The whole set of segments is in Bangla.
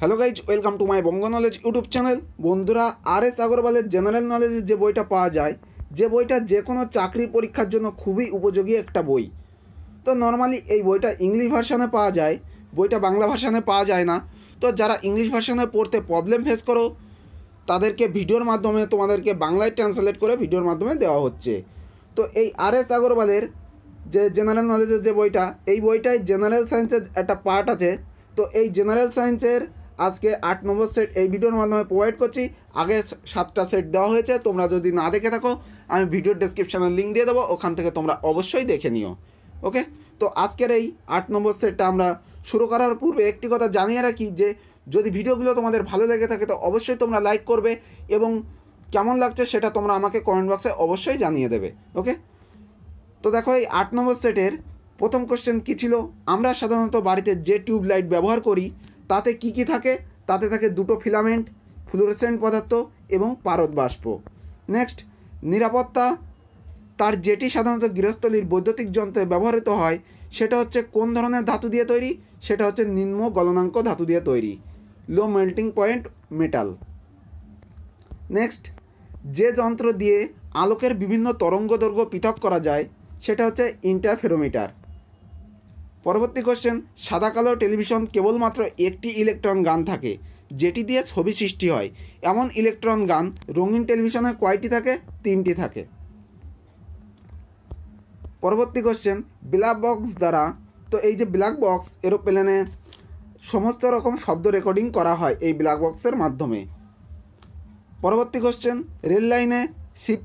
Hello guys welcome to my Banga knowledge YouTube channel বন্ধুরা আর এস আগরওয়ালের জেনারেল নলেজের যে বইটা পাওয়া যায়, যে বইটা যে কোনো চাকরি পরীক্ষার জন্য খুবই উপযোগী একটা বই। তো নর্মালি এই বইটা ইংলিশ ভার্সানে পাওয়া যায়, বইটা বাংলা ভার্সানে পাওয়া যায় না। তো যারা ইংলিশ ভার্সানে পড়তে প্রবলেম ফেস করো, তাদেরকে ভিডিওর মাধ্যমে তোমাদেরকে বাংলায় ট্রান্সলেট করে ভিডিওর মাধ্যমে দেওয়া হচ্ছে। তো এই আর এস আগরওয়ালের যে জেনারেল নলেজের যে বইটা, এই বইটায় জেনারেল সায়েন্সের একটা পার্ট আছে। তো এই জেনারেল সায়েন্সের আজকে আট নম্বর সেট এই ভিডিওর মাধ্যমে প্রোভাইড করছি। আগে সাতটা সেট দেওয়া হয়েছে, তোমরা যদি না দেখে থাকো, আমি ভিডিওর ডেসক্রিপশানে লিঙ্ক দিয়ে দেবো, ওখান থেকে তোমরা অবশ্যই দেখে নিও। ওকে তো আজকের এই আট নম্বর সেটটা আমরা শুরু করার পূর্বে একটি কথা জানিয়ে রাখি যে, যদি ভিডিওগুলো তোমাদের ভালো লেগে থাকে, তো অবশ্যই তোমরা লাইক করবে এবং কেমন লাগছে সেটা তোমরা আমাকে কমেন্ট বক্সে অবশ্যই জানিয়ে দেবে। ওকে তো দেখো এই আট নম্বর সেটের প্রথম কোশ্চেন কী ছিল? আমরা সাধারণত বাড়িতে যে টিউব লাইট ব্যবহার করি তাতে কি কি থাকে? তাতে থাকে দুটো ফিলামেন্ট, ফ্লুরেসেন্ট পদার্থ এবং পারদ বাষ্প। নেক্সট, নিরাপত্তা। তার যেটি সাধারণত গৃহস্থলীর বৈদ্যুতিক যন্ত্রে ব্যবহৃত হয়। সেটা হচ্ছে কোন ধরনের ধাতু দিয়ে তৈরি? সেটা হচ্ছে নিম্ন গলনাঙ্ক ধাতু দিয়ে তৈরি। Low melting point, metal. Next, যে যন্ত্র দিয়ে আলোকের বিভিন্ন তরঙ্গ দৈর্ঘ্য পৃথক করা যায়, সেটা হচ্ছে ইন্টারফেরোমিটার। পরবর্তী কোশ্চেন সাদা কালো টেলিভিশন কেবলমাত্র একটি ইলেকট্রন গান থাকে, যেটি দিয়ে ছবি সৃষ্টি হয়। এমন ইলেকট্রন গান রঙিন টেলিভিশনে কয়টি থাকে? তিনটি থাকে। পরবর্তী কোশ্চেন ব্ল্যাক বক্স দ্বারা, তো এই যে ব্ল্যাক বক্স এরোপ্লেনে সমস্ত রকম শব্দ রেকর্ডিং করা হয় এই ব্ল্যাক বক্সের মাধ্যমে। পরবর্তী কোশ্চেন রেল লাইনে সিপ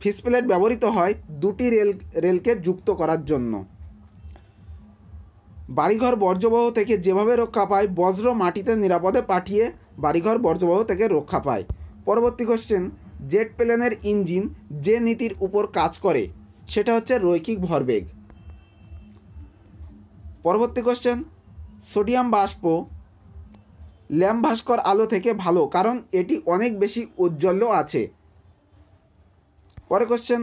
ফিস প্লেট ব্যবহৃত হয় দুটি রেল রেলকে যুক্ত করার জন্য। বাড়িঘর বর্জ্যবহ থেকে যেভাবে রক্ষা পায়, বজ্র মাটিতে নিরাপদে পাঠিয়ে বাড়িঘর বর্জ্যবহ থেকে রক্ষা পায়। পরবর্তী কোশ্চেন জেট প্লেনের ইঞ্জিন যে নীতির উপর কাজ করে, সেটা হচ্ছে রৈখিক ভরবেগ। পরবর্তী কোশ্চেন সোডিয়াম বাষ্প ল্যাম্প ভাস্কর আলো থেকে ভালো, কারণ এটি অনেক বেশি উজ্জ্বল্য আছে। পরে কোশ্চেন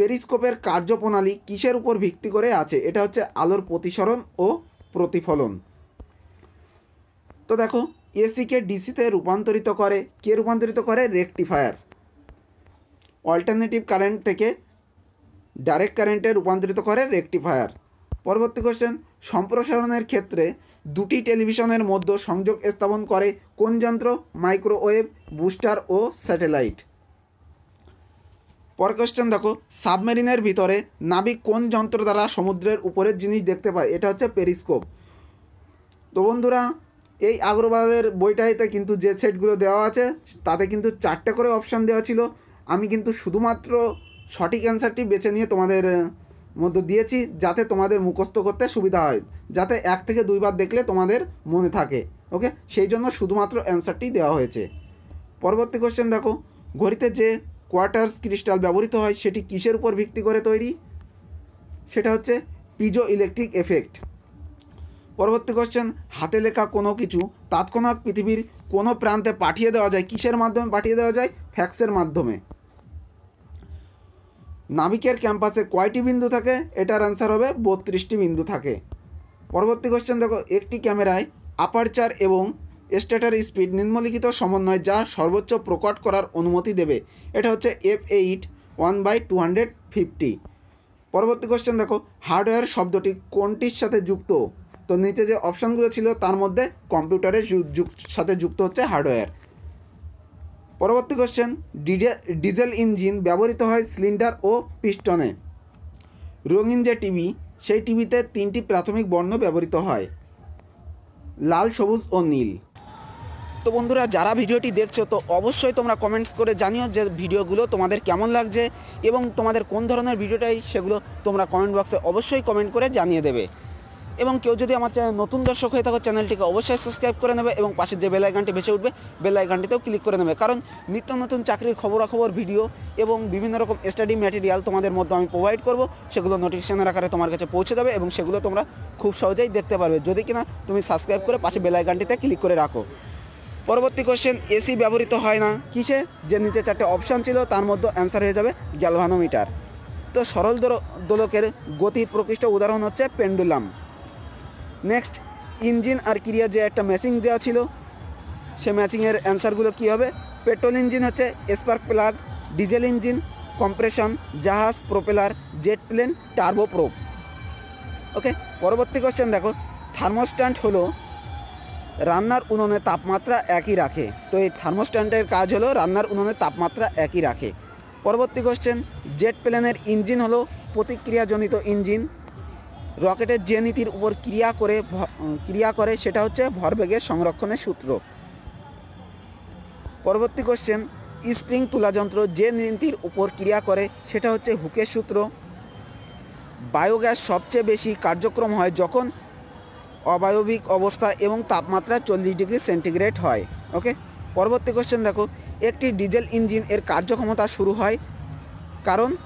পেরিস্কোপের কার্যপ্রণালী কিসের উপর ভিত্তি করে আছে? এটা হচ্ছে আলোর প্রতিসরণ ও প্রতিফলন। তো দেখো এসিকে ডিসিতে রূপান্তরিত করে। কে রূপান্তরিত করে? রেকটিফায়ার। অল্টারনেটিভ কারেন্ট থেকে ডাইরেক্ট কারেন্টে রূপান্তরিত করে রেকটিফায়ার। পরবর্তী কোশ্চেন সম্প্রসারণের ক্ষেত্রে দুটি টেলিভিশনের মধ্যে সংযোগ স্থাপন করে কোন যন্ত্র? মাইক্রোওয়েভ, বুস্টার ও স্যাটেলাইট। পর কোশ্চেন দেখো সাবমেরিনের ভিতরে নাবিক কোন যন্ত্র দ্বারা সমুদ্রের উপরের জিনিস দেখতে পায়? এটা হচ্ছে পেরিস্কোপ তো বন্ধুরা, এই আগ্রবাদের বইটাইতে কিন্তু যে সেটগুলো দেওয়া আছে, তাতে কিন্তু চারটে করে অপশান দেওয়া ছিল। আমি কিন্তু শুধুমাত্র সঠিক অ্যান্সারটি বেছে নিয়ে তোমাদের মধ্যে দিয়েছি, যাতে তোমাদের মুখস্থ করতে সুবিধা হয়। যাতে এক থেকে দুইবার দেখলে তোমাদের মনে থাকে ওকে সেই জন্য শুধুমাত্র অ্যান্সারটি দেওয়া হয়েছে। পরবর্তী কোশ্চেন দেখো, ঘড়িতে যে কোয়ার্টার্স ক্রিস্টাল ব্যবহৃত হয়, সেটি কিসের উপর ভিত্তি করে তৈরি? সেটা হচ্ছে পিজো ইলেকট্রিক এফেক্ট পরবর্তী কোশ্চেন হাতে লেখা কোনো কিছু তৎক্ষণাৎ পৃথিবীর কোনো প্রান্তে পাঠিয়ে দেওয়া যায়? কিসের মাধ্যমে পাঠিয়ে দেওয়া যায়? ফ্যাক্সের মাধ্যমে। নাবিকের ক্যাম্পাসে কয়টি বিন্দু থাকে? এটার অ্যান্সার হবে বত্রিশটি বিন্দু থাকে। পরবর্তী কোশ্চেন দেখো, একটি ক্যামেরায় আপারচার এবং স্টেটার স্পিড নিম্নলিখিত সমন্বয় যা সর্বোচ্চ প্রকট করার অনুমতি দেবে। এটা হচ্ছে F eight one by two hundred fifty পরবর্তী কোশ্চেন দেখো, হার্ডওয়্যার শব্দটি কোনটির সাথে যুক্ত? তো নিচে যে অপশানগুলো ছিল, তার মধ্যে কম্পিউটারের সাথে যুক্ত হচ্ছে হার্ডওয়্যার। পরবর্তী কোশ্চেন ডিজেল ইঞ্জিন ব্যবহৃত হয় সিলিন্ডার ও পিস্টনে। রঙিন যে টিভি, সেই টিভিতে তিনটি প্রাথমিক বর্ণ ব্যবহৃত হয়। লাল, সবুজ ও নীল। তো বন্ধুরা, যারা ভিডিওটি দেখছ, তো অবশ্যই তোমরা কমেন্টস করে জানিও যে ভিডিওগুলো তোমাদের কেমন লাগছে এবং তোমাদের কোন ধরনের ভিডিওটাই সেগুলো তোমরা কমেন্ট বক্সে অবশ্যই কমেন্ট করে জানিয়ে দেবে। এবং কেউ যদি আমার চ্যানেল নতুন দর্শক হয়ে থাকো চ্যানেলটিকে অবশ্যই সাবস্ক্রাইব করে নেবে এবং পাশে যে বেল আইকনটি বেঁচে উঠবে বেল আইকনটিতেও ক্লিক করে নেবে। কারণ নিত্য নতুন চাকরির খবরাখবর ভিডিও এবং বিভিন্ন রকম স্টাডি ম্যাটেরিয়াল তোমাদের মধ্যে আমি প্রোভাইড করব, সেগুলো নোটিফিকেশনের আকারে তোমার কাছে পৌঁছে দেবে এবং সেগুলো তোমরা খুব সহজেই দেখতে পারবে। যদি কিনা তুমি সাবস্ক্রাইব করে পাশে বেল আইকনটিতে ক্লিক করে রাখো। পরবর্তী কোশ্চেন এসি ব্যবহৃত হয় না। কিসে? যে নিচে চারটে অপশান ছিল, তার মধ্যে অ্যান্সার হয়ে যাবে গ্যালভানোমিটার তো সরল দোলকের গতির প্রকৃষ্ট উদাহরণ হচ্ছে পেন্ডুলাম নেক্সট ইঞ্জিন আর ক্রিয়া যে একটা ম্যাচিং দেওয়া ছিল, সে ম্যাচিংয়ের অ্যান্সারগুলো কী হবে? পেট্রোল ইঞ্জিন হচ্ছে spark plug diesel engine compression জাহাজ propeller jet plane turbo prop okay পরবর্তী কোশ্চেন দেখো। থার্মোস্ট্যান্ট হলো রান্নার উনুনের তাপমাত্রা একই রাখে। তো এই থার্মোস্ট্যান্টের কাজ হলো রান্নার উনুনের তাপমাত্রা একই রাখে। পরবর্তী কোশ্চেন জেট প্লেনের ইঞ্জিন হলো প্রতিক্রিয়াজনিত ইঞ্জিন। রকেটের যে নীতির উপর ক্রিয়া করে ক্রিয়া করে সেটা হচ্ছে ভরবেগের সংরক্ষণের সূত্র। পরবর্তী কোশ্চেন স্প্রিং তুলা যন্ত্র যে নীতির উপর ক্রিয়া করে সেটা হচ্ছে হুকের সূত্র। বায়োগ্যাস সবচেয়ে বেশি কার্যক্রম হয় যখন অবায়বিক অবস্থা এবং তাপমাত্রা চল্লিশ ডিগ্রি সেন্টিগ্রেড হয় ওকে পরবর্তী কোশ্চেন দেখো, একটি ডিজেল ইঞ্জিন এর কার্যক্ষমতা শুরু হয় কারণ,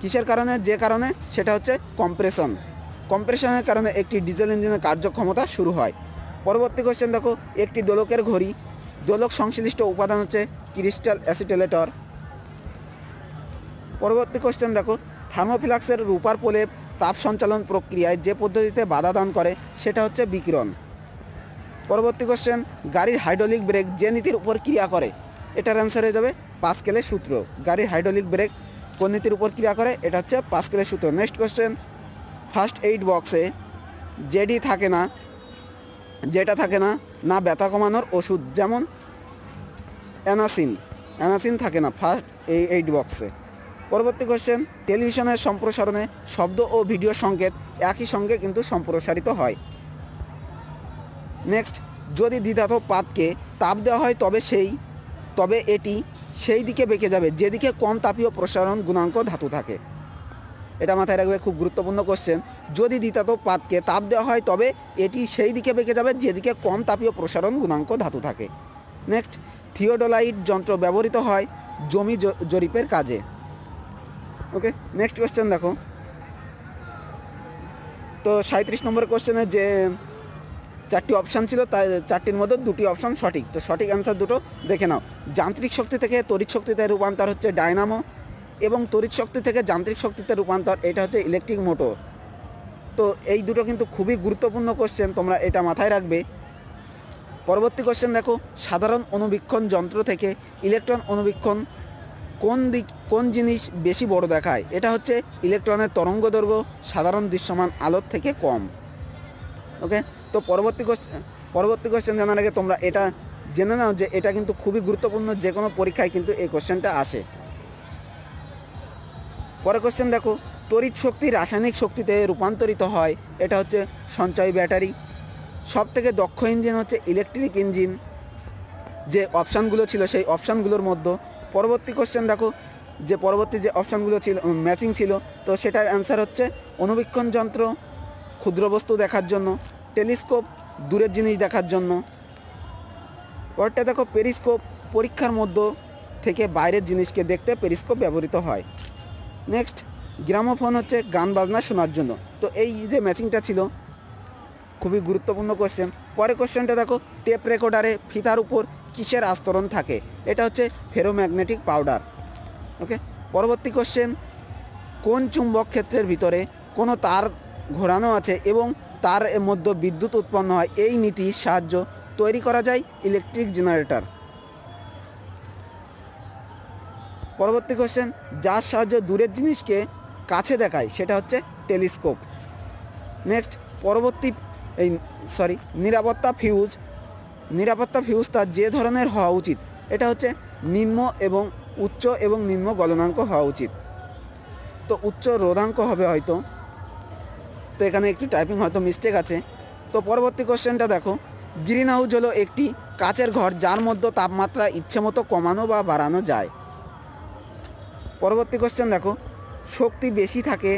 কিসের কারণে? যে কারণে? সেটা হচ্ছে কম্প্রেশন কম্প্রেশনের কারণে একটি ডিজেল ইঞ্জিনের কার্যক্ষমতা শুরু হয়। পরবর্তী কোশ্চেন দেখো, একটি দোলকের ঘড়ি। দোলক সংশ্লিষ্ট উপাদান হচ্ছে ক্রিস্টাল অ্যাসিটেলেটর। পরবর্তী কোশ্চেন দেখো, থার্মোফিলাক্সের রূপার প্রলেপ তাপ সঞ্চালন প্রক্রিয়ায় যে পদ্ধতিতে বাধা দান করে, সেটা হচ্ছে বিকিরণ। পরবর্তী কোশ্চেন গাড়ির হাইড্রোলিক ব্রেক যে নীতির উপর ক্রিয়া করে, এটার অ্যান্সার হয়ে যাবে পাঁচকেলের সূত্র। গাড়ির হাইড্রোলিক ব্রেক কোন নীতির উপর ক্রিয়া করে, এটা হচ্ছে পাঁচকেলের সূত্র। নেক্সট কোশ্চেন ফার্স্ট এইড বক্সে জেডি থাকে না, যেটা থাকে না না ব্যথা কমানোর ওষুধ, যেমন অ্যানাসিন। অ্যানাসিন থাকে না ফার্স্ট এই এইট বক্সে পরবর্তী কোশ্চেন টেলিভিশনের সম্প্রসারণে শব্দ ও ভিডিও সংকেত একই সঙ্গে কিন্তু সম্প্রসারিত হয়। নেক্সট যদি দ্বিধাত পাতকে তাপ দেওয়া হয় তবে সেই, তবে এটি সেই দিকে বেঁকে যাবে, যেদিকে কম তাপীয় প্রসারণ গুণাঙ্ক ধাতু থাকে। এটা মাথায় রাখবে, খুব গুরুত্বপূর্ণ কোশ্চেন যদি দ্বিতাত পাতকে তাপ দেওয়া হয় তবে এটি সেই দিকে বেঁকে যাবে, যেদিকে কম তাপীয় প্রসারণ গুণাঙ্ক ধাতু থাকে। নেক্সট থিওডোলাইট যন্ত্র ব্যবহৃত হয় জমি জরিপের কাজে। ওকে নেক্সট কোয়েশ্চেন দেখো। তো সাঁত্রিশ নম্বর কোশ্চেনে যে চারটি অপশান ছিল, তাই চারটির মধ্যে দুটি অপশান সঠিক। তো সঠিক অ্যান্সার দুটো দেখে নাও। যান্ত্রিক শক্তি থেকে তড়িৎ শক্তিতে রূপান্তর হচ্ছে ডায়নামো এবং তড়িৎ শক্তি থেকে যান্ত্রিক শক্তিতে রূপান্তর, এটা হচ্ছে ইলেকট্রিক মোটর তো এই দুটো কিন্তু খুবই গুরুত্বপূর্ণ কোশ্চেন তোমরা এটা মাথায় রাখবে। পরবর্তী কোশ্চেন দেখো, সাধারণ অনুবীক্ষণ যন্ত্র থেকে ইলেকট্রন অনুবীক্ষণ কোন দিক, কোন জিনিস বেশি বড় দেখায়? এটা হচ্ছে ইলেকট্রনের তরঙ্গ দৈর্ঘ্য সাধারণ দৃশ্যমান আলোর থেকে কম। ওকে? তো পরবর্তী কোশ্চেন পরবর্তী কোশ্চেন জানার আগে তোমরা এটা জেনে নাও যে এটা কিন্তু খুবই গুরুত্বপূর্ণ যে কোনো পরীক্ষায় কিন্তু এই কোশ্চেনটা আসে। পরের কোশ্চেন দেখো, তড়িৎ শক্তি রাসায়নিক শক্তিতে রূপান্তরিত হয়, এটা হচ্ছে সঞ্চয় ব্যাটারি। সব থেকে দক্ষ ইঞ্জিন হচ্ছে ইলেকট্রিক ইঞ্জিন। যে অপশানগুলো ছিল সেই অপশানগুলোর মধ্যে পরবর্তী কোশ্চেন দেখো, যে পরবর্তী যে অপশানগুলো ছিল ম্যাচিং ছিল, তো সেটার অ্যান্সার হচ্ছে অনুবীক্ষণ যন্ত্র, ক্ষুদ্র বস্তু দেখার জন্য টেলিস্কোপ দূরের জিনিস দেখার জন্য। পরটা দেখো পেরিস্কোপ পরীক্ষার মধ্য থেকে বাইরের জিনিসকে দেখতে পেরিস্কোপ ব্যবহৃত হয়। নেক্সট গ্রামোফোন হচ্ছে গান বাজনা শোনার জন্য। তো এই যে ম্যাচিংটা ছিল, খুবই গুরুত্বপূর্ণ কোশ্চেন পরের কোশ্চেনটা দেখো টেপ রেকর্ডারে ফিতার উপর কিসের আস্তরণ থাকে? এটা হচ্ছে ফেরোম্যাগনেটিক পাউডার। ওকে? পরবর্তী কোশ্চেন কোন চুম্বক ক্ষেত্রের ভিতরে কোনো তার ঘোরানো আছে এবং তার মধ্যে বিদ্যুৎ উৎপন্ন হয়? এই নীতির সাহায্য তৈরি করা যায় ইলেকট্রিক জেনারেটর পরবর্তী কোশ্চেন যার সাহায্যে দূরের জিনিসকে কাছে দেখায়, সেটা হচ্ছে টেলিস্কোপ নেক্সট পরবর্তী, এই সরি নিরাপত্তা ফিউজ নিরাপত্তা তার যে ধরনের হওয়া উচিত, এটা হচ্ছে নিম্ন এবং উচ্চ এবং নিম্ন গলনাঙ্ক হওয়া উচিত। তো উচ্চ রোধাঙ্ক হবে হয়তো। তো এখানে একটু টাইপিং হয়তো মিস্টেক আছে। তো পরবর্তী কোশ্চেনটা দেখো। গ্রিন হাউস হলো একটি কাচের ঘর, যার মধ্যে তাপমাত্রা ইচ্ছে মতো কমানো বা বাড়ানো যায়। পরবর্তী কোশ্চেন দেখো। শক্তি বেশি থাকে,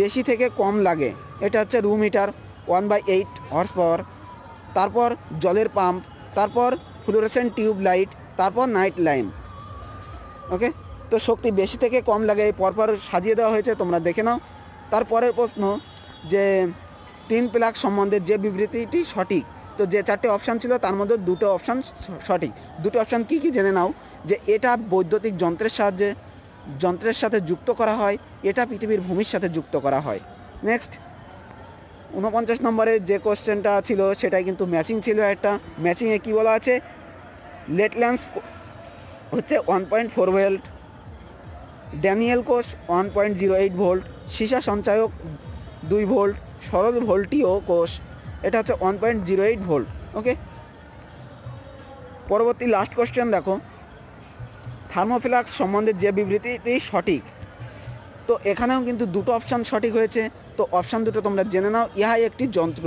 বেশি থেকে কম লাগে। এটা হচ্ছে room heater one by eight horse power তারপর জলের পাম্প, তারপর ফ্লুরেসেন্ট টিউব লাইট তারপর নাইট ল্যাম্প ওকে তো শক্তি বেশি থেকে কম লাগে, পরপর সাজিয়ে দেওয়া হয়েছে, তোমরা দেখে নাও। তারপরের প্রশ্ন যে তিন প্লাগ সম্বন্ধে যে বিবৃতিটি সঠিক, তো যে চারটে অপশান ছিল, তার মধ্যে দুটো অপশান সঠিক। দুটো অপশান কী কী জেনে নাও, যে এটা বৈদ্যুতিক যন্ত্রের সাহায্যে, যন্ত্রের সাথে যুক্ত করা হয়, এটা পৃথিবীর ভূমির সাথে যুক্ত করা হয়। নেক্সট উনপঞ্চাশ নম্বরে যে কোশ্চেনটা ছিল সেটাই কিন্তু ম্যাচিং ছিল একটা। ম্যাচিংয়ে কী বলা আছে? লেটল্যান্ডস হচ্ছে one point four volt, Daniell কোষ one point zero eight volt, সীসা সঞ্চায়ক দুই ভোল্ট, সরল ভোল্টিও কোষ, এটা হচ্ছে one point zero eight volt, okay? পরবর্তী লাস্ট কোশ্চেন দেখো। থার্মোফিলাক্স সম্বন্ধে যে বিবৃতিটি সঠিক তো এখানেও কিন্তু দুটো অপশান সঠিক হয়েছে। তো অপশান দুটো তোমরা জেনে নাও। ইহাই একটি যন্ত্র,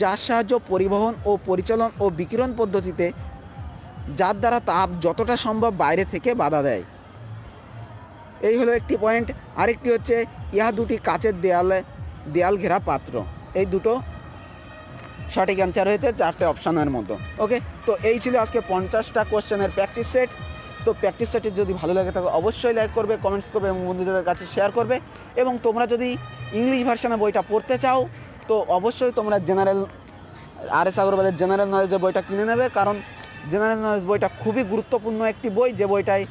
যার সাহায্য পরিবহন ও পরিচালন ও বিকিরণ পদ্ধতিতে, যার দ্বারা তাপ যতটা সম্ভব বাইরে থেকে বাধা দেয়। এই হলো একটি পয়েন্ট আরেকটি হচ্ছে, ইহা দুটি কাচের দেয়ালে, দেয়াল ঘেরা পাত্র। এই দুটো সঠিক অ্যান্সার হয়েছে, চারটে অপশানের মতো। ওকে তো এই ছিল আজকে পঞ্চাশটা কোশ্চেনের প্র্যাকটিস সেট তো প্র্যাকটিস সেটটি যদি ভালো লাগে থাকে অবশ্যই লাইক করবে কমেন্টস করবে এবং বন্ধুদের কাছে শেয়ার করবে। এবং তোমরা যদি ইংলিশ ভার্সনে বইটা পড়তে চাও, তো অবশ্যই তোমরা জেনারেল আর এস আগরওয়ালের জেনারেল নলেজের বইটা কিনে নেবে। কারণ জেনারেল নলেজ বইটা খুবই গুরুত্বপূর্ণ একটি বই, যে বইটায়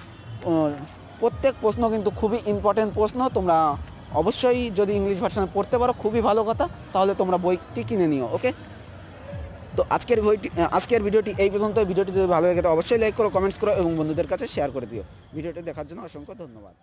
প্রত্যেক প্রশ্ন কিন্তু খুবই ইম্পর্টেন্ট প্রশ্ন। তোমরা অবশ্যই যদি ইংলিশ ভার্সনে পড়তে পারো, খুবই ভালো কথা, তাহলে তোমরা বইটি কিনে নিও ওকে তো আজকের বইটি আজকের ভিডিওটি এই পর্যন্ত ভিডিওটি যদি ভালো লাগে অবশ্যই লাইক করো কমেন্টস করো এবং বন্ধুদের কাছে শেয়ার করে দিও। ভিডিওটি দেখার জন্য অসংখ্য ধন্যবাদ।